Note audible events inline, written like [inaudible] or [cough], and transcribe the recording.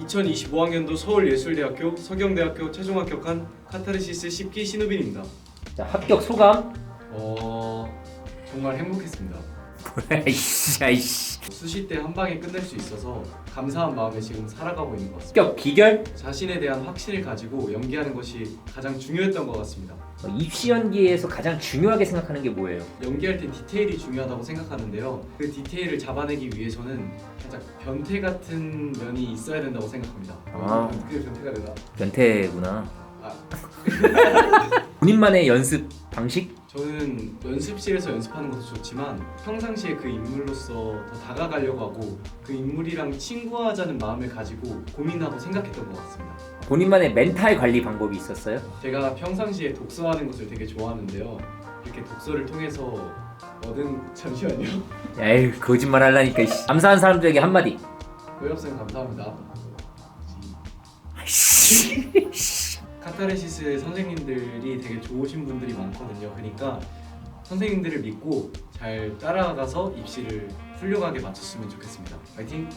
2025학년도 서울예술대학교 서경대학교 최종 합격한 카타르시스 10기 신우빈입니다. 자 합격 소감. 어 정말 행복했습니다. [laughs] 아이씨 아이씨. 수시 때 한 방에 끝낼 수 있어서 감사한 마음에 지금 살아가고 있는 것 같습니다. 합격 비결. 자신에 대한 확신을 가지고 연기하는 것이 가장 중요했던 것 같습니다. 어, 입시 연기에서 가장 중요하게 생각하는 게 뭐예요? 연기할 때 디테일이 중요하다고 생각하는데요. 그 디테일을 잡아내기 위해서는 살짝 변태 같은 면이 있어야 된다고 생각합니다. 아. 어떻게 변태가 되나? 변태구나. 아, [laughs] 본인만의 연습 방식? 저는 연습실에서 연습하는 것도 좋지만 평상시에 그 인물로서 더 다가가려고 하고 그 인물이랑 친구하자는 마음을 가지고 고민하고 생각했던 것 같습니다. 본인만의 멘탈 관리 방법이 있었어요? 제가 평상시에 독서하는 것을 되게 좋아하는데요. 이렇게 독서를 통해서 얻은 [laughs] 잠시만요. 에휴 거짓말 하려니까 이씨. 감사한 사람들에게 한마디. 고엽쌤 감사합니다. 아이씨. [laughs] 카타르시스 선생님들이 되게 좋으신 분들이 많거든요. 그러니까 선생님들을 믿고 잘 따라가서 입시를 훌륭하게 마쳤으면 좋겠습니다. 파이팅!